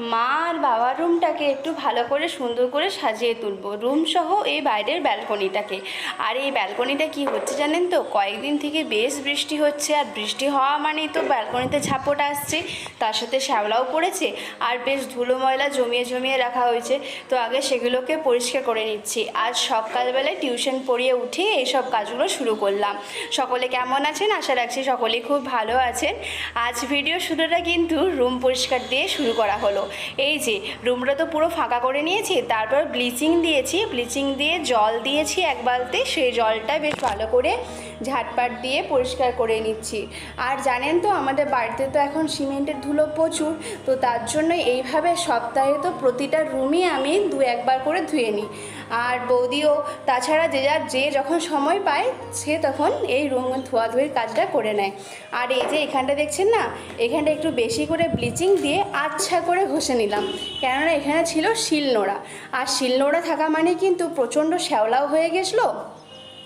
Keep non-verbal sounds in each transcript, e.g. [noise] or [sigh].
মা আর বাবার রুমটাকে একটু ভালো করে সুন্দর করে সাজিয়ে তুলবো। রুম সহ এই বাইরের ব্যালকনিটাকে। আর এই ব্যালকনিটা কি হচ্ছে জানেন তো? কয়েকদিন থেকে বেশ বৃষ্টি হচ্ছে, আর বৃষ্টি হওয়া মানেই তো ব্যালকনিতে ঝাপট আসছে, তার সাথে শ্যাওলাও পড়েছে, আর বেশ ধুলো ময়লা জমিয়ে জমিয়ে রাখা হয়েছে। তো আগে সেগুলোকে পরিষ্কার করে নিচ্ছি। আজ সকালবেলায় টিউশন পড়িয়ে উঠে এইসব কাজগুলো শুরু করলাম। সকলে কেমন আছেন? আশা রাখছি সকলেই খুব ভালো আছেন। আজ ভিডিও শুরুটা কিন্তু রুম পরিষ্কার দিয়ে শুরু করা হলো। এই যে রুমটা তো পুরো ফাঁকা করে নিয়েছি, তারপর ব্লিচিং দিয়েছি ব্লিচিং দিয়ে জল দিয়েছি এক বালতে, সেই জলটা বেশ ভালো করে ঝাটপাট দিয়ে পরিষ্কার করে নিচ্ছি। আর জানেন তো, আমাদের বাড়িতে তো এখন সিমেন্টের ধুলো প্রচুর, তো তার জন্য এইভাবে সপ্তাহে তো প্রতিটা রুমই আমি দু একবার করে ধুয়ে নিই। আর বৌদিও তাছাড়া যে যার যে যখন সময় পায়, সে তখন এই রুম ধোয়াধুয়ির কাজটা করে নেয়। আর এই যে এখানটা দেখছেন না, এখানটা একটু বেশি করে ব্লিচিং দিয়ে আচ্ছা করে ঘষে নিলাম। কেননা এখানে ছিল শিলনোড়া। আর শিলনোড়া থাকা মানে কিন্তু প্রচণ্ড শ্যাওলাও হয়ে গেছিল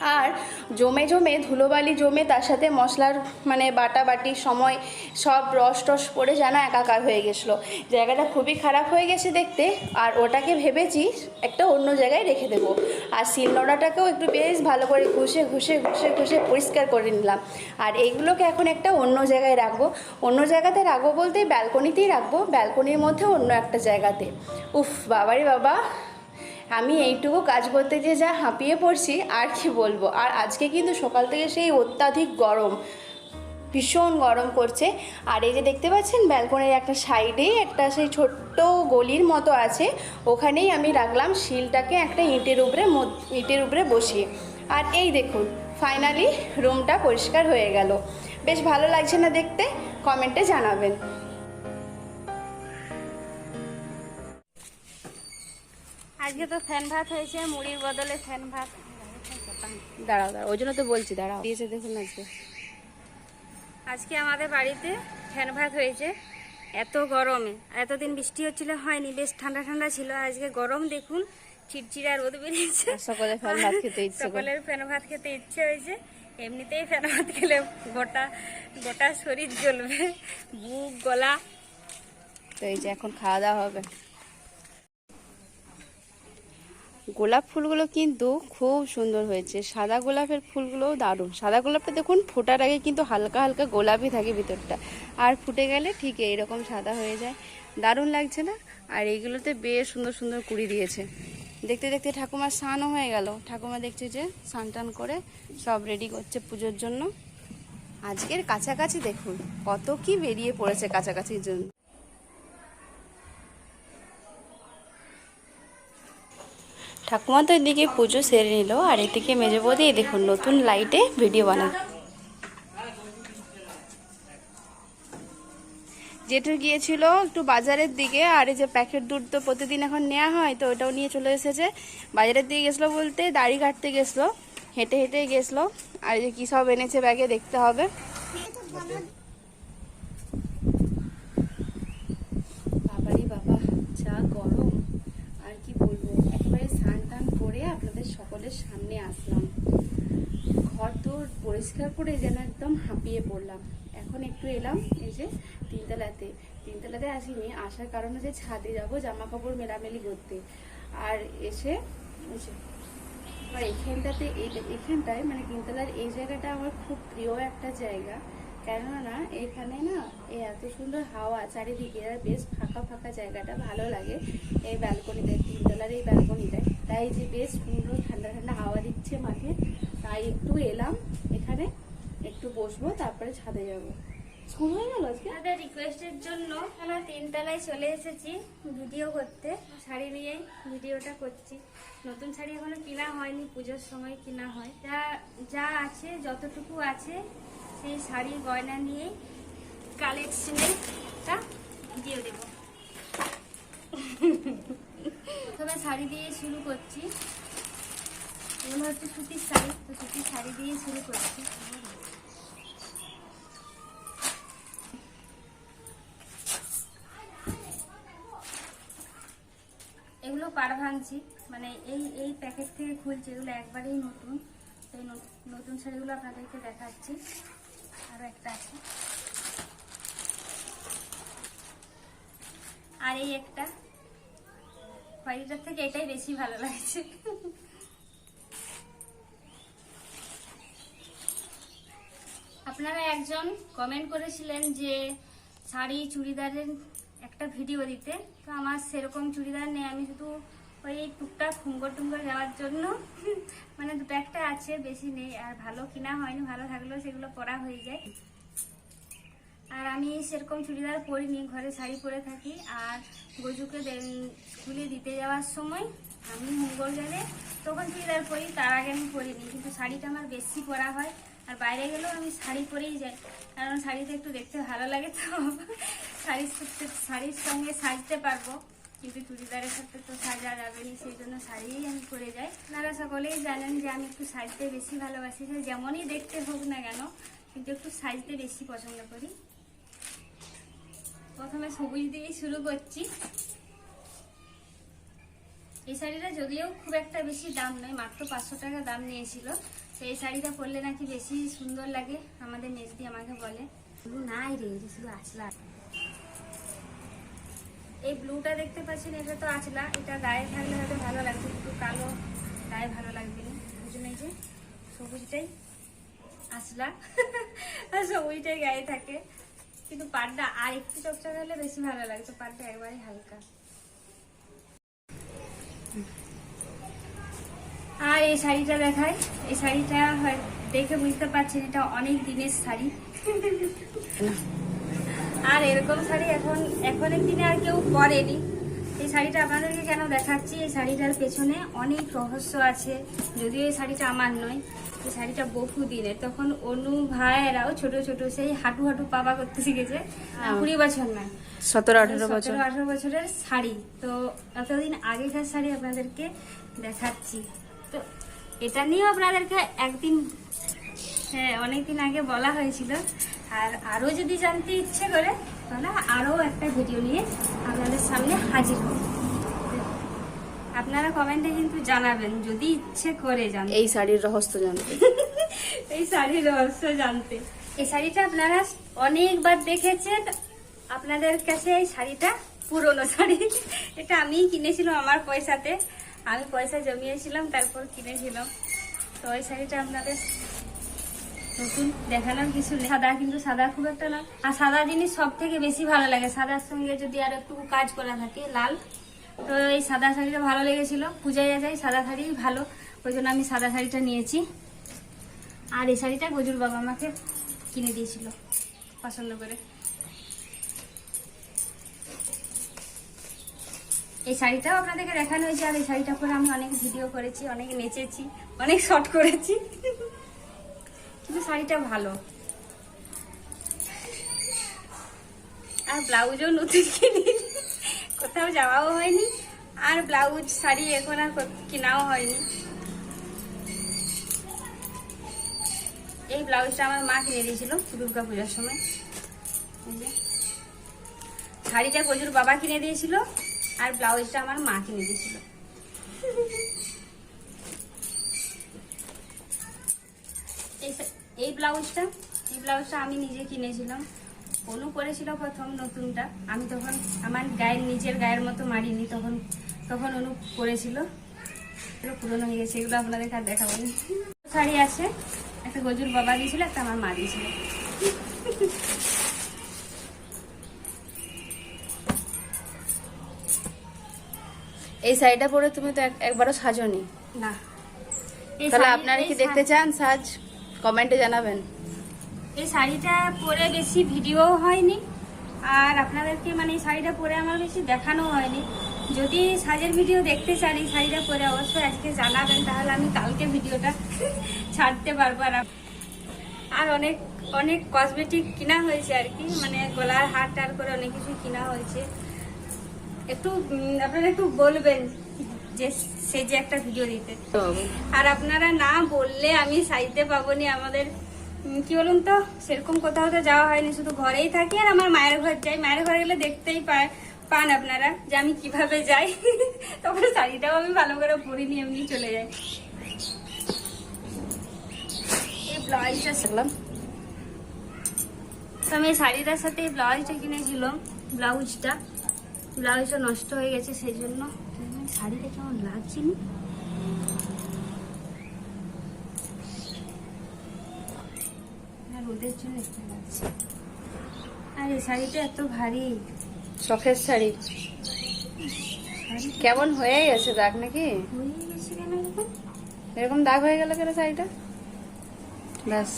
আর জমে জমে ধুলোবালি জমে তার সাথে মশলার মানে বাটা বাটির সময় সব রস টস পড়ে যেন একাকার হয়ে গেছিল। জায়গাটা খুবই খারাপ হয়ে গেছে দেখতে, আর ওটাকে ভেবেছি একটা অন্য জায়গায় রেখে দেবো। আর শিলনোড়াটাকেও একটু বেশ ভালো করে ঘষে ঘষে ঘষে ঘষে পরিষ্কার করে নিলাম। আর এইগুলোকে এখন একটা অন্য জায়গায় রাখব। অন্য জায়গাতে রাখব বলতে ব্যালকনিতেই রাখব। ব্যালকনির মধ্যে অন্য একটা জায়গাতে। উফ, বাবারে বাবা! আমি এইটুকু কাজ করতে গিয়ে যা হাঁপিয়ে পড়ছি, আর কি বলব? আর আজকে কিন্তু সকাল থেকে সেই অত্যাধিক গরম, ভীষণ গরম করছে। আর এই যে দেখতে পাচ্ছেন, ব্যালকনির একটা সাইডেই একটা সেই ছোট্ট গলির মতো আছে। ওখানেই আমি রাখলাম শিলটাকে একটা ইঁটের উপরে ইঁটের উপরে বসিয়ে। আর এই দেখুন ফাইনালি রুমটা পরিষ্কার হয়ে গেল। বেশ ভালো লাগছে না দেখতে? কমেন্টে জানাবেন। আজকে তো ফ্যান ভাত হয়েছে মুড়ির বদলে ফ্যান ভাত। দাঁড়াও দাঁড়াও ওই জন্য তো বলছি দাঁড়াও। দিয়েছে দেখুন আজকে। আজকে আমাদের বাড়িতে ফ্যান ভাত হয়েছে। এত গরমে এতদিন বৃষ্টি হচ্ছিল হয়নি বেশ ঠান্ডা ঠান্ডা ছিল। আজকে গরম দেখুন চিড়চিড়া রোদ বেরিয়েছে। সকালে ফ্যান ভাত খেতে ইচ্ছে। সকলের ফ্যান ভাত খেতে ইচ্ছে হয়েছে। এমনিতেই ফ্যান ভাত খেলে গোটা গোটা শরীর জ্বলবে বুক গলা। তো এই যে এখন খাওয়া দাওয়া হবে। গোলাপ ফুলগুলো কিন্তু খুব সুন্দর হয়েছে। সাদা গোলাপের ফুলগুলোও দারুণ। সাদা গোলাপটা দেখুন, ফোটার আগে কিন্তু হালকা হালকা গোলাপই থাকে ভিতরটা। আর ফুটে গেলে ঠিক এইরকম সাদা হয়ে যায়। দারুণ লাগছে না? আর এইগুলোতে বেশ সুন্দর সুন্দর কুড়ি দিয়েছে। দেখতে দেখতে ঠাকুমার স্নানও হয়ে গেল। ঠাকুমা দেখছে যে স্নান টান করে সব রেডি করছে পুজোর জন্য। আজকের কাছাকাছি দেখুন, কত কি বেরিয়ে পড়েছে কাছাকাছির জন্য। ঠাকুমা তো এদিকে পুজো সেরে নিল, আর এদিকে মেজে বৌদি দেখুন, নতুন লাইটে ভিডিও বানায়। জেঠু গিয়েছিল একটু বাজারের দিকে, আর এই যে প্যাকেট দুধ তো প্রতিদিন এখন নেওয়া হয়, তো ওটাও নিয়ে চলে এসেছে। বাজারের দিকে গেছিল বলতে দাড়ি কাটতে গেছিল, হেঁটে হেঁটে গেছিল, আর এই যে কী সব এনেছে ব্যাগে দেখতে হবে বাবারি বাবা যা গরম আর কি বলব একবারে স্নান টান করে আপনাদের সকলের সামনে আসলাম। ঘর তো পরিষ্কার করে যেন একদম হাঁপিয়ে পড়লাম। এখন একটু এলাম, এই যে তিনতলাতে। তিনতলাতে আসিনি, আসার কারণ হচ্ছে ছাদে যাব জামা কাপড় মেলামেলি করতে। আর এসে এখানটাতে এই এখানটায় মানে তিনতলার এই জায়গাটা আমার খুব প্রিয় একটা জায়গা। কেননা এখানে না এই এত সুন্দর হাওয়া চারিদিকে, আর বেশ ফাঁকা ফাঁকা জায়গাটা, ভালো লাগে। এই ব্যালকনিতে তিনতলার এই ব্যালকনিতে। তাই যে বেশ সুন্দর ঠান্ডা ঠান্ডা হাওয়া দিচ্ছে মাঠে। তাই একটু এলাম এখানে, একটু বসবো, তারপরে ছাদে যাব। স্কুল রিকোয়েস্টের জন্য আমরা তিনতলায় চলে এসেছি ভিডিও করতে। শাড়ি নিয়ে ভিডিওটা করছি। নতুন শাড়ি এখনও কেনা হয়নি, পুজোর সময় কেনা হয়। যা যা আছে, যতটুকু আছে, সেই শাড়ি গয়না নিয়ে কালেকশনেরটা ভিডিও দেব। প্রথমে শাড়ি দিয়ে শুরু করছি। এগুলো হচ্ছে সুতির শাড়ি, তো সুতির শাড়ি দিয়ে শুরু করছি এগুলো পাড় ভাঙছি। মানে এই এই প্যাকেট থেকে খুলছি, এগুলো একবারেই নতুন। এই নতুন শাড়িগুলো আপনাদেরকে দেখাচ্ছি। আরও একটা আছে। আর এই একটা। খয়েরিটার থেকে এটাই বেশি ভালো লাগছে। আপনারা একজন কমেন্ট করেছিলেন যে শাড়ি চুড়িদারের একটা ভিডিও দিতে। তো আমার সেরকম চুড়িদার নেই, আমি শুধু ওই টুকটাক খুঙ্গর টুঙ্গর যাওয়ার জন্য। মানে দুটো একটা আছে, বেশি নেই। আর ভালো কিনা হয়নি, ভালো থাকলেও সেগুলো পরা হয়ে যায়। আর আমি সেরকম চুড়িদার পরিনি, ঘরে শাড়ি পরে থাকি। আর গজুকে স্কুলে দিতে যাওয়ার সময় আমি মঙ্গল গেলে তখন চুড়িদার পরি, তার আগে আমি পরিনি। কিন্তু শাড়িটা আমার বেশি পরা হয়। আর বাইরে গেলেও আমি শাড়ি পরেই যাই। কারণ শাড়িতে একটু দেখতে ভালো লাগে তো। শাড়ির শাড়ির সঙ্গে সাজতে পারব। কিন্তু চুড়িদারের সাথে তো সাজা যাবে সেই জন্য শাড়িই আমি পরে যাই। আপনারা সকলেই জানেন যে আমি একটু সাজতে বেশি ভালোবাসি যেমনই দেখতে হোক না কেন, কিন্তু একটু সাজতে বেশি পছন্দ করি। প্রথমে সবুজ দিয়েই শুরু করছি। এই শাড়িটা যদিও খুব একটা বেশি দাম নয়, মাত্র পাঁচশো টাকা দাম নিয়েছিল। তো এই শাড়িটা পরলে নাকি বেশি সুন্দর লাগে, আমাদের মেজদি আমাকে বলে। নাই রে শুধু আছলা এই ব্লুটা দেখতে পাচ্ছেন, এটা তো আছলা এটা গায়ে থাকলে হয়তো ভালো লাগবে কিন্তু কালো গায়ে ভালো লাগবে না। যে সবুজটাই আসলা আর সবুজটাই গায়ে থাকে। কিন্তু পাটটা আর একটু চকচক হলে বেশি ভালো লাগতো পাটটা একবারে হালকা। আর এই শাড়িটা দেখায় এই শাড়িটা দেখে বুঝতে পারছেন এটা অনেক দিনের শাড়ি। আর এরকম শাড়ি এখন এখনের দিনে আর কেউ পরেনি। এই শাড়িটা আপনাদেরকে কেন দেখাচ্ছি? এই শাড়িটার পেছনে অনেক রহস্য আছে। যদিও এই শাড়িটা আমার নয় এই শাড়িটা বহু দিনে তখন অনু ভাইয়েরাও ছোট ছোট সেই হাঁটু হাঁটু পাবা করতে শিখেছে। কুড়ি বছর নয়। সতেরো আঠেরো বছর। আঠারো বছরের শাড়ি। তো এতদিন আগেকার শাড়ি আপনাদেরকে দেখাচ্ছি। তো এটা নিয়েও আপনাদেরকে একদিন হ্যাঁ অনেকদিন আগে বলা হয়েছিল। আর আরও যদি জানতে ইচ্ছে করে তাহলে আরও একটা ভিডিও নিয়ে আপনাদের সামনে হাজির হব। আপনারা কমেন্টে কিন্তু জানাবেন যদি ইচ্ছে করে জানতে। এই শাড়ির রহস্য জানতে। [laughs] এই শাড়ির রহস্য জানতে। এই শাড়িটা আপনারা অনেকবার দেখেছেন আপনাদের কাছে এই শাড়িটা পুরনো শাড়ি। এটা আমি কিনেছিলাম আমার পয়সাতে। আমি পয়সা জমিয়েছিলাম তারপর কিনেছিলাম। তো ওই শাড়িটা আপনাদের নতুন। দেখানোর কিছু। সাদা কিন্তু সাদা খুব একটা না আর সাদা জিনিস সব থেকে বেশি ভালো লাগে। সাদার সঙ্গে যদি আর একটু কাজ করা থাকে, লাল। তো এই সাদা শাড়িটা ভালো লেগেছিল। পূজায় যায় সাদা শাড়ি ভালো। ওই জন্য আমি সাদা শাড়িটা নিয়েছি। আর এই শাড়িটা গজুর বাবা আমাকে কিনে দিয়েছিল, পছন্দ করে। এই শাড়িটাও আপনাদেরকে দেখানো হয়েছে। আর এই শাড়িটা পরে আমি অনেক ভিডিও করেছি, অনেক নেচেছি, অনেক শর্ট করেছি। কিন্তু শাড়িটা ভালো। আর ব্লাউজও নতুন কিনি কোথাও যাওয়াও হয়নি। আর ব্লাউজ, শাড়ি এখন আর কেনাও হয়নি। এই ব্লাউজটা আমার মা কিনে দিয়েছিল দুর্গা পূজার সময়। শাড়িটা প্রচুর বাবা কিনে দিয়েছিল, আর ব্লাউজটা আমার মা কিনে দিয়েছিল। এই ব্লাউজটা এই ব্লাউজটা আমি নিজে কিনেছিলাম। অনু করেছিল প্রথম নতুনটা। আমি তখন আমার গায়ের নিজের গায়ের মতো মারিনি তখন তখন অনু করেছিল এগুলো পুরনো হয়ে গেছে এগুলো আপনাদের আর দেখাবো। শাড়ি আছে একটা গজুর বাবা দিয়েছিল একটা আমার মা দিয়েছিল। এই শাড়িটা পরে তুমি তো এক- একবারও সাজনি। না। তাহলে আপনারা কি দেখতে চান সাজ? কমেন্টে জানাবেন। এই শাড়িটা পরে বেশি ভিডিও হয়নি। আর আপনাদেরকে মানে এই শাড়িটা পরে আমার বেশি দেখানো হয়নি। যদি সাজের ভিডিও দেখতে চান এই শাড়িটা পরে অবশ্যই আজকে জানাবেন, তাহলে আমি কালকে ভিডিওটা ছাড়তে পারব আর আর অনেক অনেক কসমেটিক কিনা হয়েছে আর কি। মানে গলার হার টার করে অনেক কিছু কিনা হয়েছে। একটু আপনারা একটু বলবেন। যে সে যে একটা ভিডিও দিতে। আর আপনারা না বললে আমি সাইতে পাবো নি আমাদের কি বলুন তো সেরকম কোথাও তো যাওয়া হয়নি শুধু ঘরেই থাকি আর আমার মায়ের ঘর যাই। মায়ের ঘরে গেলে দেখতেই পায় পান আপনারা যে আমি কীভাবে যাই। [laughs] তখন শাড়িটাও আমি ভালো করে পরিনি এমনি চলে যাই। এই ব্লাউজটা দেখলাম। তো আমি এই শাড়িটার সাথে এই ব্লাউজটা কিনেছিলাম ব্লাউজটা ব্লাউজটা নষ্ট হয়ে গেছে সেই জন্য। শাড়িটা কেমন লাগছে না? রোদের জন্য একটু লাগছে? আর এই শাড়িটা এত ভারী। শখের শাড়ি। কেমন হয়ে গেছে দাগ নাকি? হয়ে এরকম দাগ হয়ে গেল কেন শাড়িটা? ব্যাস।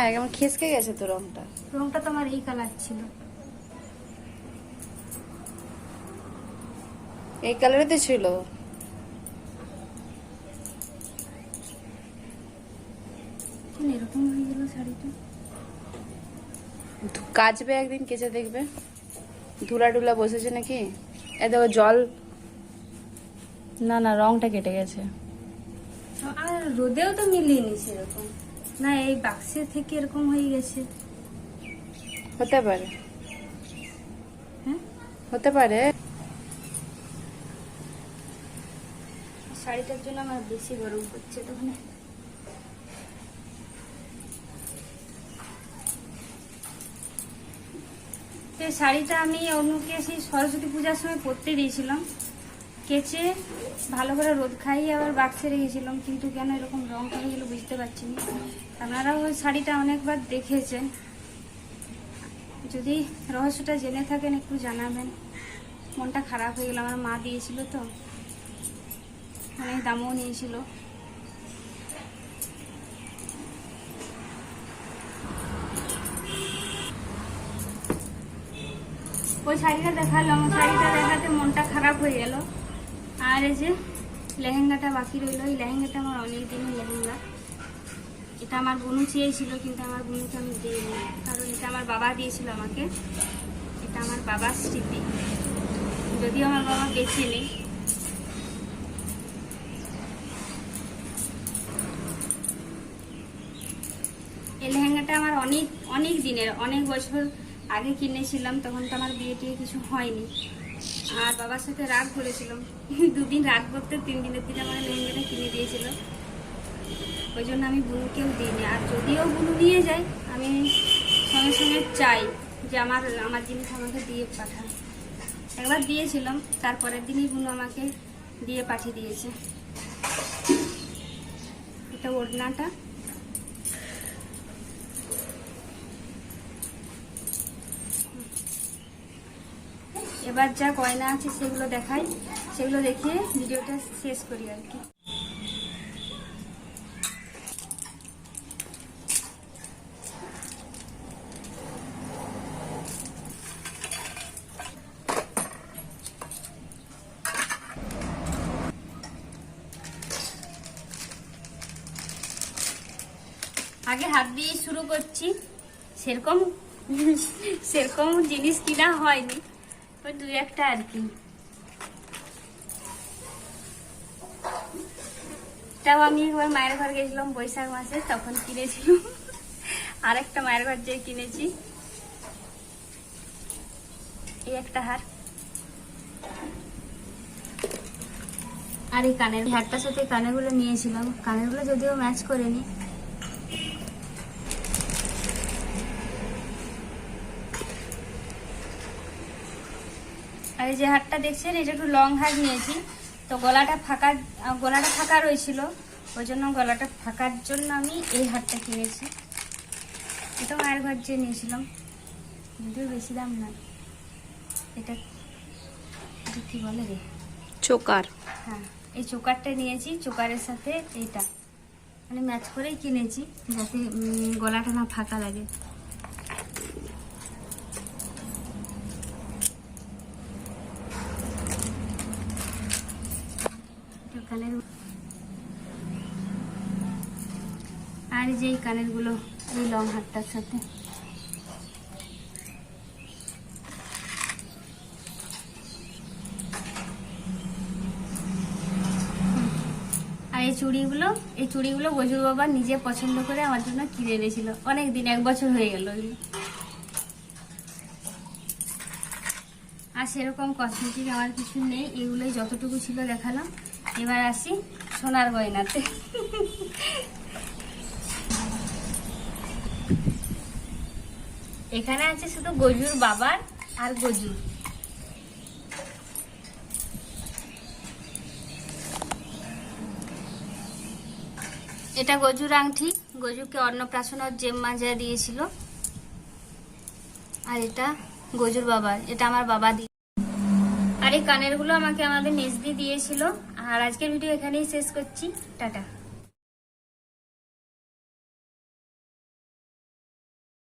হ্যাঁ কেমন খেসকে গেছে তো রংটা? রংটা তো আমার এই কালার ছিল। এই কালারে ছিল। এরকম হয়ে গেল শাড়িটা? কাচবে একদিন কেচে দেখবে। ধুলা টুলা বসেছে নাকি? এ দেখো জল। না না রংটা কেটে গেছে। আর রোদেও তো মিলিয়ে সেরকম। না এই বাক্সের থেকে এরকম হয়ে গেছে। হতে পারে। হ্যাঁ? হতে পারে। শাড়িটার জন্য আমার বেশি গরম করছে তখন এই শাড়িটা আমি অনুকে সেই সরস্বতী পূজার সময় পরতে দিয়েছিলাম। কেচে ভালো করে রোদ খাইয়ে আবার বাক্সে রেখেছিলাম কিন্তু কেন এরকম রং হয়ে গেলো বুঝতে পারছি না। আপনারাও ওই শাড়িটা অনেকবার দেখেছেন। যদি রহস্যটা জেনে থাকেন, একটু জানাবেন। মনটা খারাপ হয়ে গেল, আমার মা দিয়েছিল তো। অনেক দামও নিয়েছিল। ওই শাড়িটা দেখালাম শাড়িটা দেখাতে মনটা খারাপ হয়ে গেল। আর এই যে লেহেঙ্গাটা বাকি রইল, এই লেহেঙ্গাটা আমার অনেক দিনের লেহেঙ্গা। এটা আমার বোনু চেয়েছিল, কিন্তু আমার বোনুকে আমি দিইনি, কারণ এটা আমার বাবা দিয়েছিল আমাকে। এটা আমার বাবার স্মৃতি। যদিও আমার বাবা বেঁচে নেই। এই লেহেঙ্গাটা আমার অনেক অনেক দিনের, অনেক বছর আগে কিনেছিলাম, তখন তো আমার বিয়ে টিয়ে কিছু হয়নি। আর বাবার সাথে রাগ করেছিলাম দুদিন রাগ করতে তিন দিনের দিন আমার লেহেঙ্গাটা কিনে দিয়েছিল। ওই জন্য আমি বুনুকেও দিইনি। আর যদিও বুনু নিয়ে যায়, আমি সঙ্গে সঙ্গে চাই যে আমার আমার জিনিস আমাকে দিয়ে পাঠান। একবার দিয়েছিলাম তারপরের দিনই বুনু আমাকে দিয়ে পাঠিয়ে দিয়েছে। এটা ওড়নাটা এবার যা গয়না আছে সেগুলো দেখাই। সেগুলো দেখিয়ে ভিডিওটা শেষ করি আর কি। আগে হাত দিয়ে শুরু করছি। সেরকম সেরকম জিনিস কিনা হয়নি। ওই দুই একটা আর কি। তাও আমি একবার মায়ের ঘর গেছিলাম বৈশাখ মাসে, তখন কিনেছিলাম আর একটা মায়ের ঘর যেয়ে কিনেছি। এই একটা হার। আর এই কানের হারটার সাথে কানেরগুলো নিয়েছিলাম। কানেরগুলো যদিও ম্যাচ করেনি। আর এই যে হারটা দেখছেন এটা একটু লং হার নিয়েছি। তো গলাটা ফাঁকা গলাটা ফাঁকা রয়েছিল। ওই জন্য গলাটা ফাঁকার জন্য আমি এই হারটা কিনেছি। এটা মায়ের ঘর যে নিয়েছিলাম। যদিও বেশি দাম না এটা এটা কি বলে রে? চোকার। হ্যাঁ এই চোকারটা নিয়েছি। চোকারের সাথে এইটা। মানে ম্যাচ করেই কিনেছি যাতে গলাটা না ফাঁকা লাগে এটা কানের আর এই যে এই কানেরগুলো, এই লং হাতটার সাথে। আর এই চুড়িগুলো এই চুড়িগুলো বজুর বাবা নিজে পছন্দ করে আমার জন্য কিনে এনেছিল। অনেক দিন, এক বছর হয়ে গেল আর সেরকম কসমেটিক আমার কিছু নেই, এগুলোই যতটুকু ছিল দেখালাম। এবার আসি সোনার গয়নাতে। এখানে আছে শুধু গজুর বাবার আর গজুর। এটা গজুর আংটি গজুকে অন্নপ্রাশনের জেম মাজা দিয়েছিল। আর এটা গজুর বাবার, এটা আমার বাবা দিয়ে আর এই কানেরগুলো আমাকে আমাদের মেজদি দিয়েছিল। আর আজকের ভিডিও এখানেই শেষ করছি। টাটা।